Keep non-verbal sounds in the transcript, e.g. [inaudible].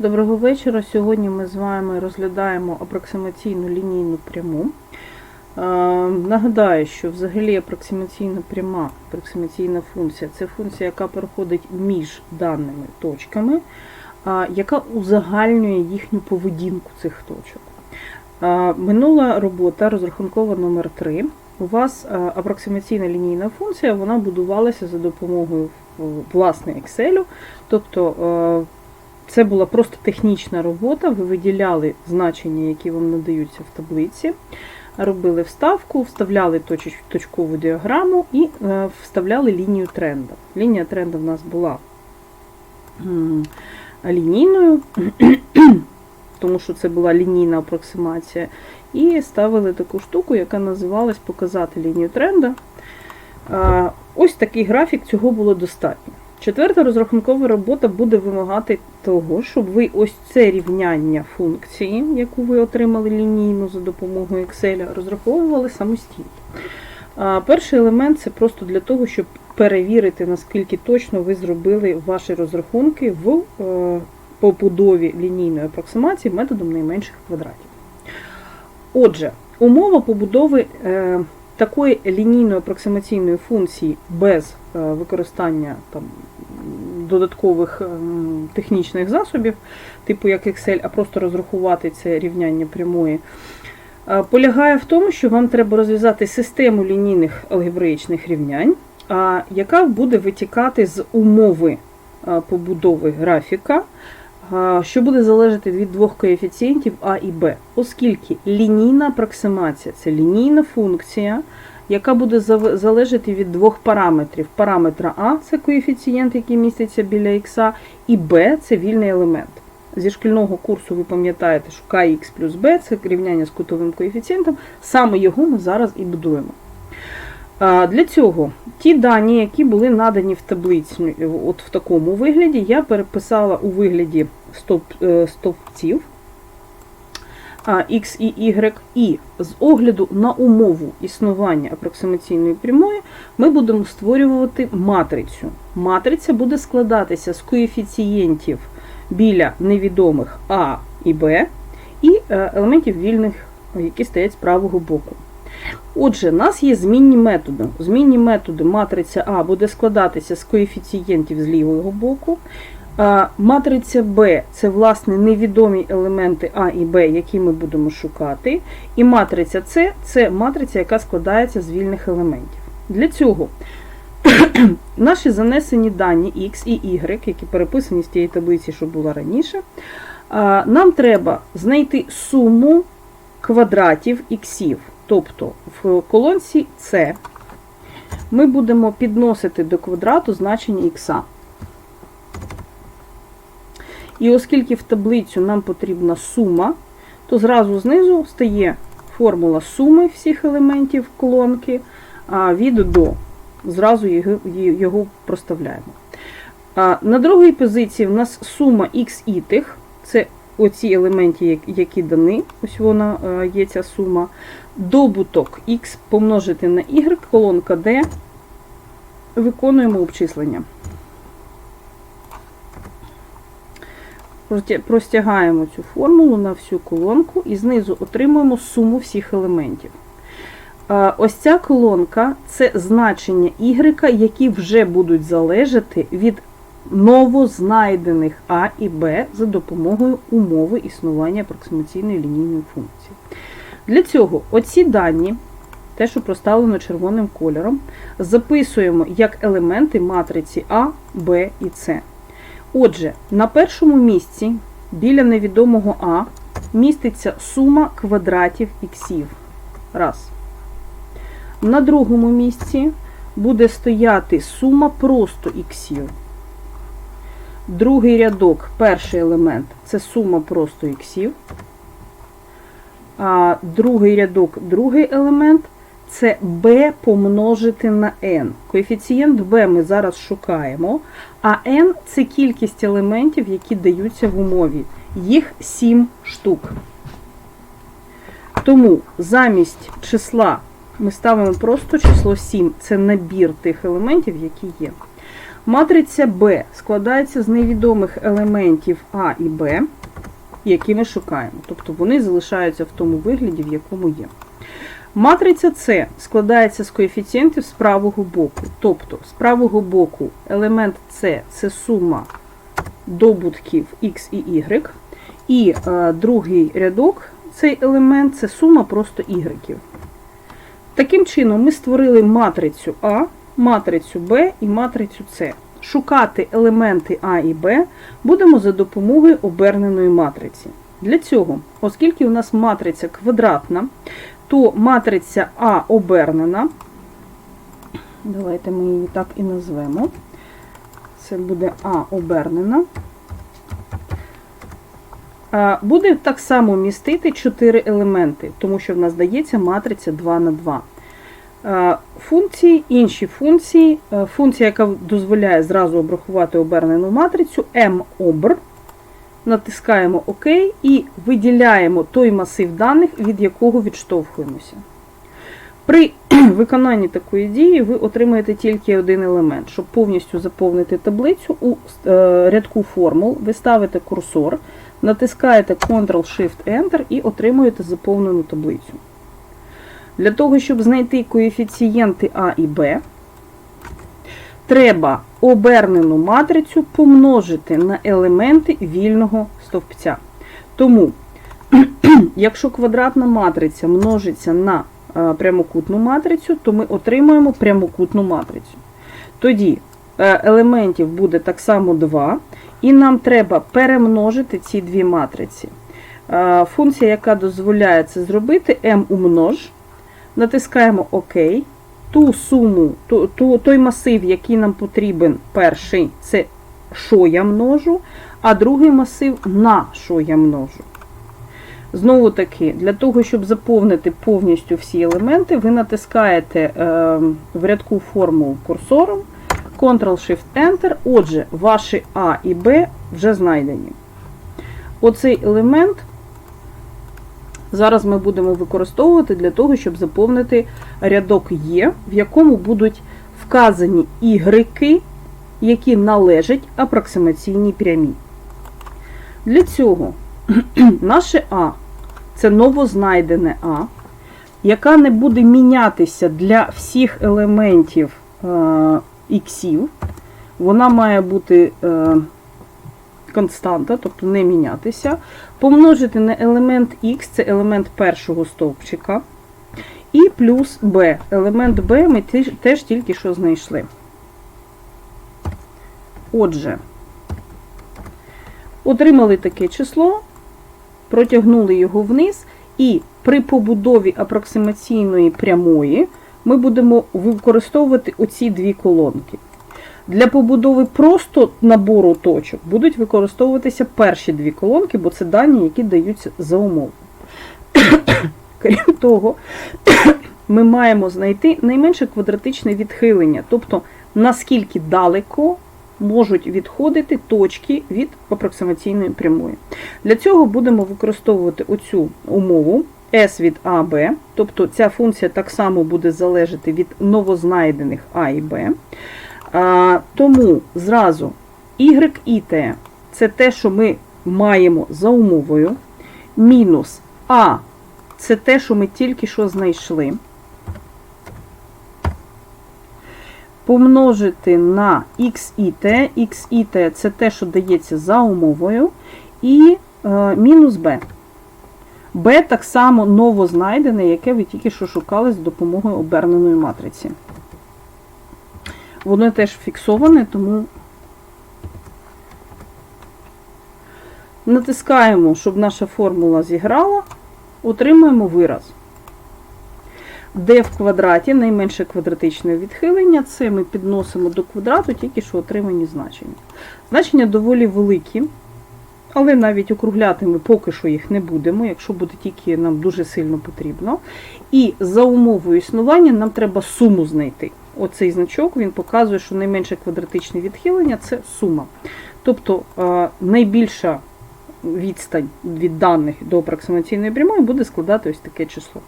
Доброго вечора. Сьогодні ми з вами розглядаємо апроксимаційну лінійну пряму. Е, Нагадаю, що взагалі апроксимаційна пряма, апроксимаційна функція це функція, яка проходить між даними точками, яка узагальнює їхню поведінку цих точок. Е, Минула робота, розрахункова номер 3 У вас е, апроксимаційна лінійна функція, вона будувалася за допомогою власне Excel, тобто це була просто технічна робота. Ви виділяли значення, які вам надаються в таблиці, робили вставку, вставляли точкову діаграму і е, вставляли лінію тренда. Лінія тренда в нас була лінійною, [clears throat] тому що це була лінійна апроксимація. І ставили таку штуку, яка називалась Показати лінію тренда. Е, Ось такий графік, цього було достатньо. Четверта розрахункова робота буде вимагати того, щоб ви ось це рівняння функції, яку ви отримали лінійну за допомогою Excel, розраховували самостійно. Перший елемент це просто для того, щоб перевірити, наскільки точно ви зробили ваші розрахунки в е, побудові лінійної апроксимації методом найменших квадратів. Отже, умова побудови е, такої лінійної апроксимаційної функції без е, використання там, додаткових ем, технічних засобів, типу як Excel, а просто розрахувати це рівняння прямої, е, полягає в тому, що вам треба розв'язати систему лінійних алгебраїчних рівнянь, яка буде витікати з умови е, побудови графіка, що буде залежати від двох коефіцієнтів А і Б, оскільки лінійна апроксимація це лінійна функція, яка буде залежати від двох параметрів. Параметра А це коефіцієнт, який міститься біля х, і Б це вільний елемент. Зі шкільного курсу ви пам'ятаєте, що kx плюс b це рівняння з кутовим коефіцієнтом, саме його ми зараз і будуємо. Для цього ті дані, які були надані в таблиці, от в такому вигляді, я переписала у вигляді стоп, е, стовпців X і Y, і з огляду на умову існування апроксимаційної прямої ми будемо створювати матрицю. Матриця буде складатися з коефіцієнтів біля невідомих А і Б, і е, елементів вільних, які стоять з правого боку. Отже, у нас є змінні методи. Змінні методи матриця А буде складатися з коефіцієнтів з лівого боку. Матриця Б це, власне, невідомі елементи А і Б, які ми будемо шукати. І матриця С це матриця, яка складається з вільних елементів. Для цього [clears throat] наші занесені дані X і Y, які переписані з тієї таблиці, що була раніше, нам треба знайти суму квадратів іксів. Тобто в колонці С ми будемо підносити до квадрату значення х. І оскільки в таблицю нам потрібна сума, то зразу знизу стає формула суми всіх елементів колонки, від до. Зразу його, проставляємо. На другій позиції в нас сума х і тих, це оці елементи, які дані, ось вона е, є ця сума. Добуток х помножити на y, колонка D, виконуємо обчислення. Простягаємо цю формулу на всю колонку і знизу отримуємо суму всіх елементів. Е, Ось ця колонка це значення y, які вже будуть залежати від новознайдених А і Б за допомогою умови існування апроксимаційної лінійної функції. Для цього оці дані, те, що проставлено червоним кольором, записуємо як елементи матриці А, Б і С. Отже, на першому місці біля невідомого А міститься сума квадратів іксів. Раз. На другому місці буде стояти сума просто іксів. Другий рядок, перший елемент це сума просто іксів. А другий рядок, другий елемент це b помножити на n. Коефіцієнт b ми зараз шукаємо, а n це кількість елементів, які даються в умові. Їх 7 штук. Тому замість числа ми ставимо просто число 7. Це набір тих елементів, які є. Матриця Б складається з невідомих елементів А і Б, які ми шукаємо. Тобто вони залишаються в тому вигляді, в якому є. Матриця С складається з коефіцієнтів з правого боку. Тобто з правого боку елемент С це сума добутків X і Y. І е, другий рядок, цей елемент це сума просто Y. Таким чином, ми створили матрицю А, матрицю Б і матрицю С. Шукати елементи А і Б будемо за допомогою оберненої матриці. Для цього, оскільки у нас матриця квадратна, то матриця А обернена. Давайте ми її так і назвемо. Це буде А обернена. Буде так само містити 4 елементи, тому що в нас дається матриця 2 на 2. Функції, інші функції. Функція, яка дозволяє зразу обрахувати обернену матрицю, MOBR. Натискаємо ОК і виділяємо той масив даних, від якого відштовхуємося. При [clears throat] виконанні такої дії ви отримаєте тільки один елемент. Щоб повністю заповнити таблицю у е, рядку формул, ви ставите курсор, натискаєте Ctrl-Shift-Enter і отримуєте заповнену таблицю. Для того, щоб знайти коефіцієнти А і Б, треба обернену матрицю помножити на елементи вільного стовпця. Тому, [clears throat] якщо квадратна матриця множиться на е, прямокутну матрицю, то ми отримуємо прямокутну матрицю. Тоді е, елементів буде так само 2, і нам треба перемножити ці дві матриці. Е, Функція, яка дозволяє це зробити, m умнож. Натискаємо ОК. Ту суму, ту, ту, той масив, який нам потрібен, перший, це що я множу, а другий масив на що я множу. Знову таки, для того, щоб заповнити повністю всі елементи, ви натискаєте е, в рядку формул курсором, Ctrl-Shift-Enter. Отже, ваші А і Б вже знайдені. Оцей елемент зараз ми будемо використовувати для того, щоб заповнити рядок Є, в якому будуть вказані ігреки, які належать апроксимаційній прямій. Для цього [clears throat] наше А це новознайдене А, яка не буде мінятися для всіх елементів е, іксів. Вона має бути е, константа, тобто не мінятися. Помножити на елемент Х, це елемент першого стовпчика. І плюс b. Елемент b ми теж, тільки що знайшли. Отже, отримали таке число, протягнули його вниз, і при побудові апроксимаційної прямої ми будемо використовувати оці дві колонки. Для побудови просто набору точок будуть використовуватися перші дві колонки, бо це дані, які даються за умови. [coughs] Крім того, [coughs] ми маємо знайти найменше квадратичне відхилення, тобто наскільки далеко можуть відходити точки від апроксимаційної прямої. Для цього будемо використовувати оцю умову S від А, Б, тобто ця функція так само буде залежати від новознайдених А і Б. А, Тому зразу y і t це те, що ми маємо за умовою. Мінус А це те, що ми тільки що знайшли. Помножити на x і t. x і t це те, що дається за умовою. І е, мінус b. b так само новознайдене, яке ви тільки що шукали з допомогою оберненої матриці. Воно теж фіксоване, тому натискаємо, щоб наша формула зіграла, отримуємо вираз. Де в квадраті найменше квадратичне відхилення, це ми підносимо до квадрату тільки що отримані значення. Значення доволі великі, але навіть округляти ми поки що їх не будемо, якщо буде тільки нам дуже сильно потрібно. І за умовою існування нам треба суму знайти. Оцей значок він показує, що найменше квадратичне відхилення це сума. Тобто найбільша відстань від даних до апроксимаційної прямої буде складати ось таке число.